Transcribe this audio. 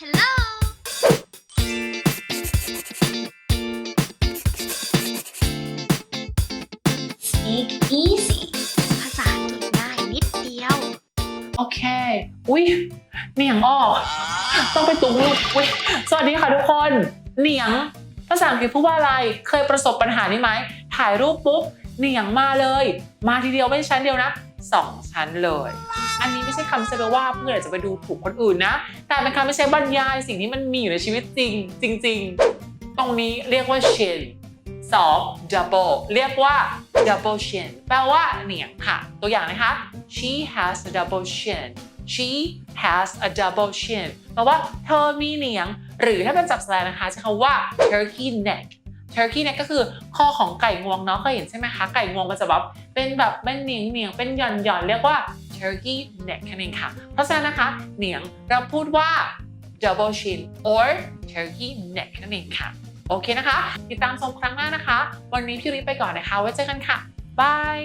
Hello Speak easy ภาษาอังกฤษง่ายนิดเดียว โอเค อุ้ยเหนียงออก ต้องไปตุ้งลูกอุ้ยสวัสดีค่ะทุกคน เหนียง ภาษาอังกฤษพูดว่าอะไร เคยประสบปัญหานี้ไหม ถ่ายรูปปุ๊บ เหนียงมาเลย มาทีเดียวไม่ใช่ชั้นเดียวนะสองชั้นเลย อันนี้ไม่ใช่คำเสนอว่าเพื่ออาจจะไปดูถูกคนอื่นนะ แต่เป็นคำไม่ใช่บรรยายสิ่งที่มันมีอยู่ในชีวิตจริงจริง ๆ ตรงนี้เรียกว่า chin สอง double เรียกว่า double chin แปลว่าเหนียงค่ะ ตัวอย่างนะคะ she has a double chin she has a double chin แปลว่าเธอมีเหนียง หรือถ้าเป็นจับแสดงนะคะใช้คำว่า turkey neck turkey neck ก็คือคอของไก่งวงเนาะเคยเห็นใช่ไหมคะ ไก่งวงมันจะแบบเป็นแบบเป็นเหนียงเหนียงเป็นหย่อนหย่อนเรียกว่า turkey neck นั่นเองค่ะ เพราะฉะนั้นนะคะเหนียงเราพูดว่า double chin or turkey neck นั่นเองค่ะ โอเคนะคะ ติดตามชมครั้งหน้านะคะ วันนี้พี่ริไปก่อนนะคะ ไว้เจอกันค่ะ บาย